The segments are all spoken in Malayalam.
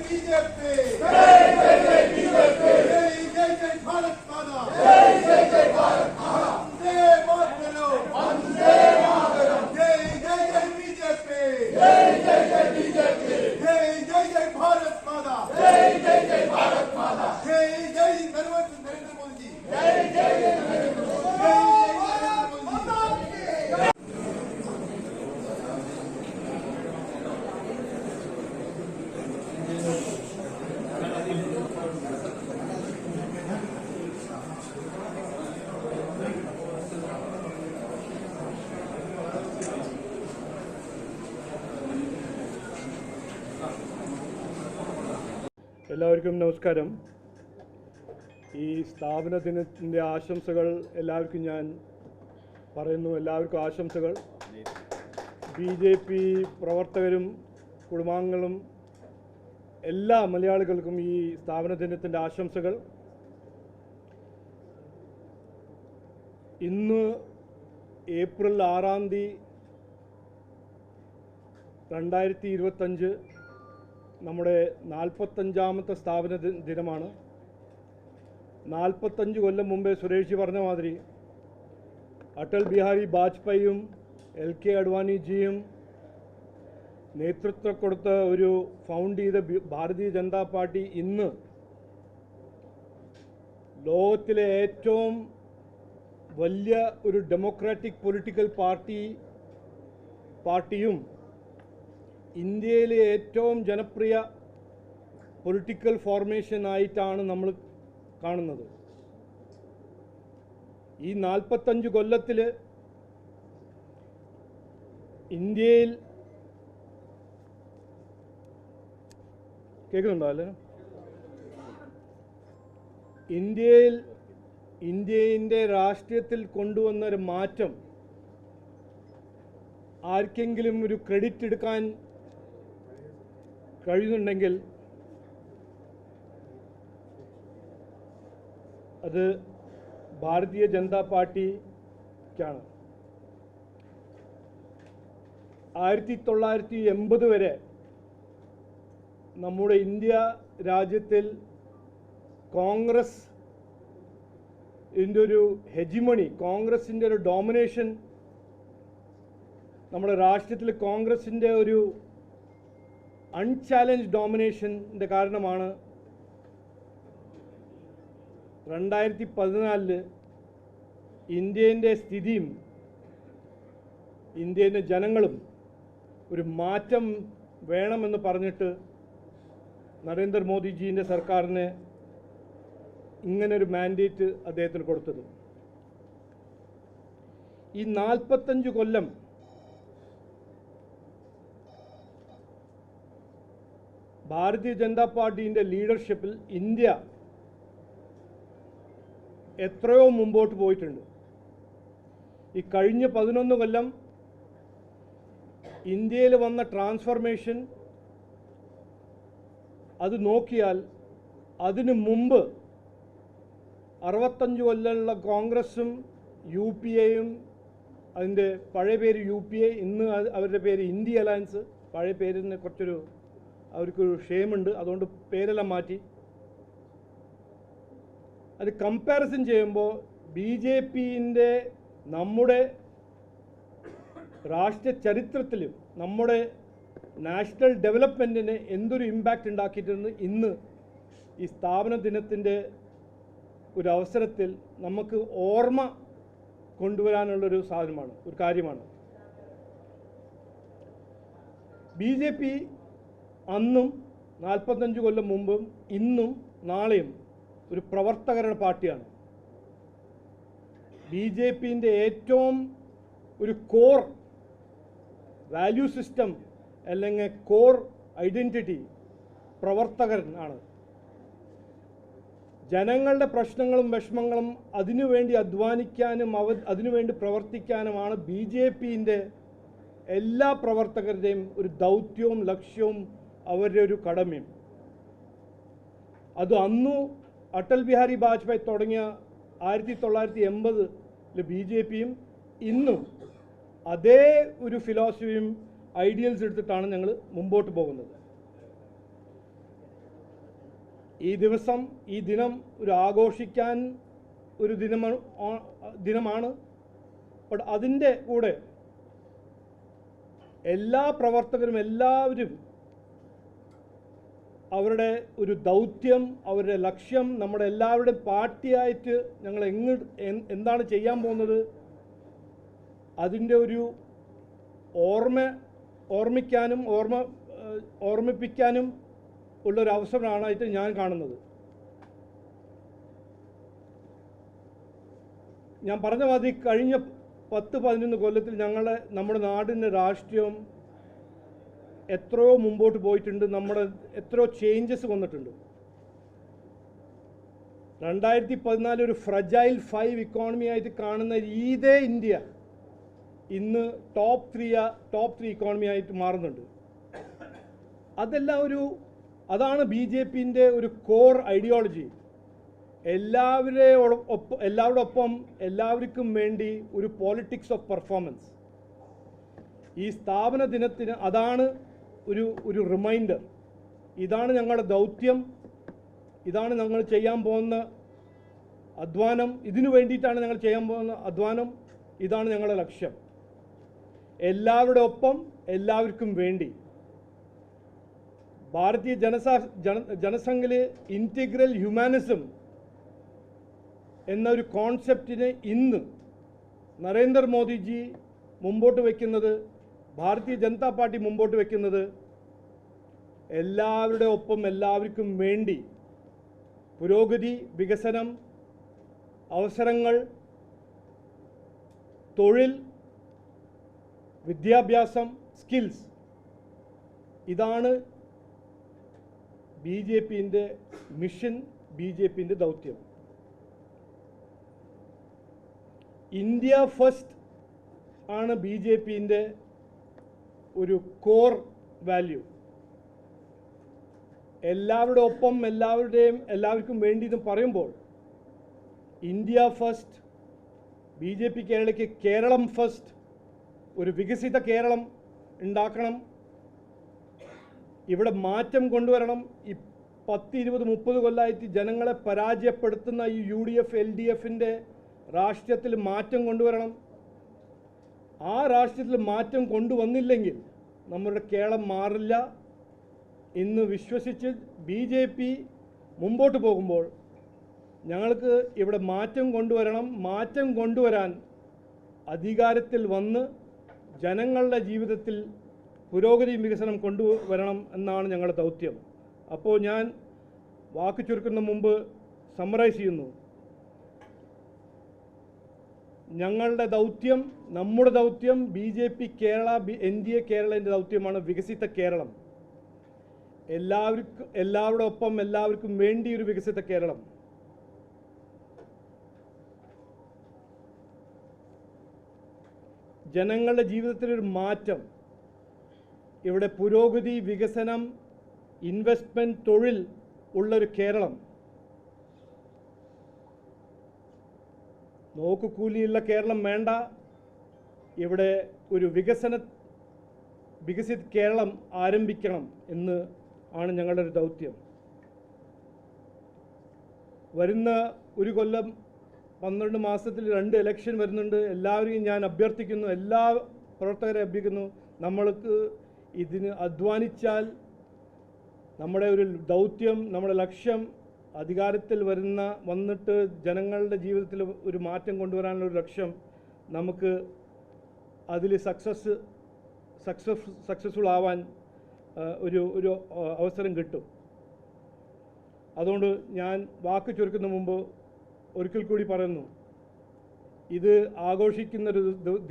बीजेपी എല്ലാവർക്കും നമസ്കാരം. ഈ സ്ഥാപന ദിനത്തിന്റെ ആശംസകൾ എല്ലാവർക്കും ഞാൻ പറയുന്നു. എല്ലാവർക്കും ആശംസകൾ. ബി ജെ പി പ്രവർത്തകരും കുടുംബാംഗങ്ങളും എല്ലാ മലയാളികൾക്കും ഈ സ്ഥാപന ദിനത്തിന്റെ ആശംസകൾ. ഇന്ന് ഏപ്രിൽ ആറാം തീയതി രണ്ടായിരത്തി ഇരുപത്തഞ്ച് നമ്മുടെ നാൽപ്പത്തഞ്ചാമത്തെ സ്ഥാപന ദിനമാണ്. നാൽപ്പത്തഞ്ച് കൊല്ലം മുമ്പേ സുരേഷ് പറഞ്ഞ മാതിരി അടൽ ബിഹാരി വാജ്പേയിയും എൽ കെ അഡ്വാനിജിയും നേതൃത്വം കൊടുത്ത ഒരു ഫൗണ്ട് ചെയ്ത ഭാരതീയ ജനതാ പാർട്ടി ഇന്ന് ലോകത്തിലെ ഏറ്റവും വലിയ ഒരു ഡെമോക്രാറ്റിക് പൊളിറ്റിക്കൽ പാർട്ടി പാർട്ടിയും ഇന്ത്യയിലെ ഏറ്റവും ജനപ്രിയ പൊളിറ്റിക്കൽ ഫോർമേഷൻ ആയിട്ടാണ് നമ്മൾ കാണുന്നത്. ഈ നാൽപ്പത്തഞ്ച് കൊല്ലത്തിൽ ഇന്ത്യയിൽ കേൾക്കുന്നുണ്ടോ അല്ലേ? ഇന്ത്യയിൽ ഇന്ത്യന്റെ രാഷ്ട്രീയത്തിൽ കൊണ്ടുവന്നൊരു മാറ്റം ആർക്കെങ്കിലും ഒരു ക്രെഡിറ്റ് എടുക്കാൻ കഴിയുന്നുണ്ടെങ്കിൽ അത് ഭാരതീയ ജനതാ പാർട്ടിക്കാണ്. ആയിരത്തി തൊള്ളായിരത്തി എൺപത് വരെ നമ്മുടെ ഇന്ത്യ രാജ്യത്തിൽ കോൺഗ്രസ് ഇതിന്റെ ഒരു ഹെജിമണി കോൺഗ്രസിന്റെ ഒരു ഡോമിനേഷൻ നമ്മുടെ രാഷ്ട്രീയത്തിൽ കോൺഗ്രസിന്റെ ഒരു അൺചാലഞ്ച് ഡോമിനേഷന്റെ കാരണമാണ് രണ്ടായിരത്തി പതിനാലിൽ ഇന്ത്യന്റെ സ്ഥിതിയും ഇന്ത്യന്റെ ജനങ്ങളും ഒരു മാറ്റം വേണമെന്ന് പറഞ്ഞിട്ട് നരേന്ദ്രമോദിജീന്റെ സർക്കാരിന് ഇങ്ങനൊരു മാൻഡേറ്റ് അദ്ദേഹത്തിന് കൊടുത്തത്. ഈ നാൽപ്പത്തഞ്ച് കൊല്ലം ഭാരതീയ ജനതാ പാർട്ടീന്റെ ലീഡർഷിപ്പിൽ ഇന്ത്യ എത്രയോ മുമ്പോട്ട് പോയിട്ടുണ്ട്. ഈ കഴിഞ്ഞ പതിനൊന്ന് കൊല്ലം ഇന്ത്യയിൽ വന്ന ട്രാൻസ്ഫർമേഷൻ അത് നോക്കിയാൽ അതിനു മുമ്പ് അറുപത്തഞ്ച് കൊല്ലമുള്ള കോൺഗ്രസും യു പി എയും അതിന്റെ പഴയ പേര് യു പി എ ഇന്ന് അവരുടെ പേര് ഇന്ത്യ അലയൻസ് പഴയ പേരിന് കുറച്ചൊരു അവർക്കൊരു ഷെയിമുണ്ട് അതുകൊണ്ട് പേരെല്ലാം മാറ്റി. അത് കമ്പാരിസൺ ചെയ്യുമ്പോൾ ബി ജെ പിന്റെ നമ്മുടെ രാഷ്ട്രീയ ചരിത്രത്തിലും നമ്മുടെ നാഷണൽ ഡെവലപ്മെന്റിന് എന്തൊരു ഇമ്പാക്റ്റ് ഉണ്ടാക്കിയിട്ടെന്ന് ഇന്ന് ഈ സ്ഥാപന ദിനത്തിന്റെ ഒരു അവസരത്തിൽ നമുക്ക് ഓർമ്മ കൊണ്ടുവരാനുള്ളൊരു സാധനമാണ് ഒരു കാര്യമാണ്. ബി ജെ പി അന്നും നാൽപ്പത്തഞ്ച് കൊല്ലം മുമ്പും ഇന്നും നാളെയും ഒരു പ്രവർത്തകരുടെ പാർട്ടിയാണ്. ബി ജെ പിന്റെ ഏറ്റവും ഒരു കോർ വാല്യൂ സിസ്റ്റം അല്ലെങ്കിൽ കോർ ഐഡന്റിറ്റി പ്രവർത്തകനാണ് ജനങ്ങളുടെ പ്രശ്നങ്ങളും വിഷമങ്ങളും അതിനുവേണ്ടി അധ്വാനിക്കാനും അവ അതിനുവേണ്ടി പ്രവർത്തിക്കാനുമാണ് ബി ജെ പിന്റെ എല്ലാ പ്രവർത്തകരുടെയും ഒരു ദൗത്യവും ലക്ഷ്യവും അവരുടെ ഒരു കടമയും. അത് അന്നു അടൽ ബിഹാരി വാജ്പേയി തുടങ്ങിയ ആയിരത്തി തൊള്ളായിരത്തി എൺപതിൽ ബി ജെ പിയും ഇന്നും അതേ ഒരു ഫിലോസഫിയും ഐഡിയൽസ് എടുത്തിട്ടാണ് ഞങ്ങൾ മുമ്പോട്ട് പോകുന്നത്. ഈ ദിവസം ഈ ദിനം ഒരു ആഘോഷിക്കാൻ ഒരു ദിനമാണ്. ദിനമാണ് അതിന്റെ കൂടെ എല്ലാ പ്രവർത്തകരും എല്ലാവരും അവരുടെ ഒരു ദൗത്യം അവരുടെ ലക്ഷ്യം നമ്മുടെ എല്ലാവരുടെയും പാർട്ടിയായിട്ട് ഞങ്ങൾ എങ്ങ് എന്താണ് ചെയ്യാൻ പോകുന്നത്? അതിന്റെ ഒരു ഓർമ്മ ഓർമ്മിക്കാനും ഓർമ്മ ഓർമ്മിപ്പിക്കാനും ഉള്ളൊരു അവസരമാണായിട്ട് ഞാൻ കാണുന്നത്. ഞാൻ പറഞ്ഞ മാതിരി കഴിഞ്ഞ പത്ത് പതിനൊന്ന് കൊല്ലത്തിൽ ഞങ്ങളെ നമ്മുടെ നാടിന്റെ രാഷ്ട്രീയം എത്രയോ മുമ്പോട്ട് പോയിട്ടുണ്ട്. നമ്മുടെ എത്രയോ ചേഞ്ചസ് വന്നിട്ടുണ്ട്. രണ്ടായിരത്തി പതിനാല് ഒരു ഫ്രജൈൽ ഫൈവ് ഇക്കോണമി ആയിട്ട് കാണുന്ന ഇതേ ഇന്ത്യ ഇന്ന് top three top three economy ആയിട്ട് മാറുന്നുണ്ട്. അതെല്ലാം ഒരു അതാണ് ബി ജെ പിന്റെ ഒരു കോർ ഐഡിയോളജി എല്ലാവരെ ഒപ്പം എല്ലാവരുടെ ഒപ്പം എല്ലാവർക്കും വേണ്ടി ഒരു പോളിറ്റിക്സ് ഓഫ് പെർഫോമൻസ് ഈ സ്ഥാപന ദിനത്തിന് അതാണ് ഒരു ഒരു റിമൈൻഡർ ഇതാണ് ഞങ്ങളുടെ ദൗത്യം. ഇതാണ് ഞങ്ങൾ ചെയ്യാൻ പോകുന്ന അധ്വാനം. ഇതിനു വേണ്ടിയിട്ടാണ് ഞങ്ങൾ ചെയ്യാൻ പോകുന്ന അധ്വാനം. ഇതാണ് ഞങ്ങളുടെ ലക്ഷ്യം. എല്ലാവരുടെ ഒപ്പം എല്ലാവർക്കും വേണ്ടി. ഭാരതീയ ജനസാ ജന ജനസംഘിലെ ഇന്റിഗ്രൽ ഹ്യൂമാനിസം എന്നൊരു കോൺസെപ്റ്റിനെ ഇന്ന് നരേന്ദ്രമോദിജി മുമ്പോട്ട് വയ്ക്കുന്നത് ഭാരതീയ ജനതാ പാർട്ടി മുമ്പോട്ട് വയ്ക്കുന്നത് എല്ലാവരുടെ ഒപ്പം എല്ലാവർക്കും വേണ്ടി പുരോഗതി വികസനം അവസരങ്ങൾ തൊഴിൽ വിദ്യാഭ്യാസം സ്കിൽസ് ഇതാണ് ബി ജെ പിന്റെ മിഷൻ ബി ജെ പിന്റെ ദൗത്യം. ഇന്ത്യ ഫസ്റ്റ് ആണ് ബി ജെ പിന്റെ ഒരു കോർ വാല്യൂ. എല്ലാവരുടെ ഒപ്പം എല്ലാവരുടെയും എല്ലാവർക്കും വേണ്ടി ഇത് പറയുമ്പോൾ India first B J P കേരളയ്ക്ക് Keralam first ഒരു വികസിത കേരളം ഉണ്ടാക്കണം. ഇവിടെ മാറ്റം കൊണ്ടുവരണം. ഈ പത്ത് ഇരുപത് മുപ്പത് കൊല്ലമായിട്ട് ജനങ്ങളെ പരാജയപ്പെടുത്തുന്ന ഈ U D F L D എഫിന്റെ രാഷ്ട്രീയത്തിൽ മാറ്റം കൊണ്ടുവരണം. ആ രാഷ്ട്രീയത്തിൽ മാറ്റം കൊണ്ടുവന്നില്ലെങ്കിൽ നമ്മുടെ കേരളം മാറില്ല. ഇന്ന് വിശ്വസിച്ച് ബി ജെ പി മുമ്പോട്ട് പോകുമ്പോൾ ഞങ്ങൾക്ക് ഇവിടെ മാറ്റം കൊണ്ടുവരണം മാറ്റം കൊണ്ടുവരാൻ അധികാരത്തിൽ വന്ന് ജനങ്ങളുടെ ജീവിതത്തിൽ പുരോഗതി വികസനം കൊണ്ടുവരണം എന്നാണ് ഞങ്ങളുടെ ദൗത്യം. അപ്പോൾ ഞാൻ വാക്ക് ചുരുക്കുന്ന മുമ്പ് സമ്മറൈസ് ചെയ്യുന്നു. ഞങ്ങളുടെ ദൗത്യം നമ്മുടെ ദൗത്യം B J P Kerala N D A കേരളന്റെ ദൗത്യമാണ് വികസിത കേരളം. എല്ലാവർക്കും എല്ലാവരുടെ ഒപ്പം എല്ലാവർക്കും വേണ്ടി ഒരു വികസിത കേരളം. ജനങ്ങളുടെ ജീവിതത്തിലൊരു മാറ്റം. ഇവിടെ പുരോഗതി വികസനം ഇൻവെസ്റ്റ്മെന്റ് തൊഴിൽ ഉള്ളൊരു കേരളം. നോക്കുകൂലിയുള്ള കേരളം വേണ്ട. ഇവിടെ ഒരു വികസന വികസിത് കേരളം ആരംഭിക്കണം എന്ന് ആണ് ഞങ്ങളുടെ ഒരു ദൗത്യം. വരുന്ന ഒരു കൊല്ലം പന്ത്രണ്ട് മാസത്തിൽ രണ്ട് ഇലക്ഷൻ വരുന്നുണ്ട്. എല്ലാവരെയും ഞാൻ അഭ്യർത്ഥിക്കുന്നു. എല്ലാ പ്രവർത്തകരെ അഭ്യർത്ഥിക്കുന്നു. നമ്മൾക്ക് ഇതിന് അധ്വാനിച്ചാൽ നമ്മുടെ ഒരു ദൗത്യം നമ്മുടെ ലക്ഷ്യം അധികാരത്തിൽ വരുന്ന വന്നിട്ട് ജനങ്ങളുടെ ജീവിതത്തിൽ ഒരു മാറ്റം കൊണ്ടുവരാനുള്ള ഒരു ലക്ഷ്യം നമുക്ക് അതിൽ സക്സസ് സക്സസ് സക്സസ്ഫുൾ ആവാൻ ഒരു ഒരു അവസരം കിട്ടും. അതുകൊണ്ട് ഞാൻ വാക്ക് ചുരുക്കുന്ന മുമ്പ് ഒരിക്കൽ കൂടി പറയുന്നു. ഇത് ആഘോഷിക്കുന്നൊരു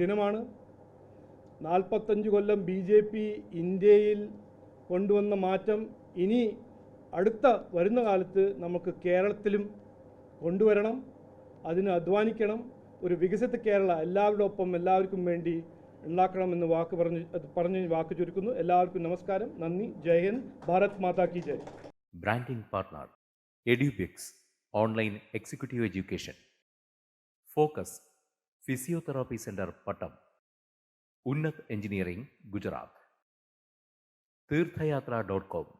ദിനമാണ്. നാൽപ്പത്തഞ്ച് കൊല്ലം ബി ജെ പി ഇന്ത്യയിൽ കൊണ്ടുവന്ന മാറ്റം. ഇനി അടുത്ത വരുന്ന കാലത്ത് നമുക്ക് കേരളത്തിലും കൊണ്ടുവരണം അതിന് അധ്വാനിക്കണം ഒരു വികസിത കേരള എല്ലാവരുടെ ഒപ്പം എല്ലാവർക്കും വേണ്ടി ഉണ്ടാക്കണമെന്ന് വാക്ക് പറഞ്ഞ് പറഞ്ഞ് വാക്ക് ചുരുക്കുന്നു. എല്ലാവർക്കും നമസ്കാരം. നന്ദി. ജയ് ഹിന്ദ്. ഭാരത് മാതാ കി ജയ്. Branding partner Edubix online executive education focus physiotherapy centre Pattom Unnat engineering Gujarat Theerthayathra dot com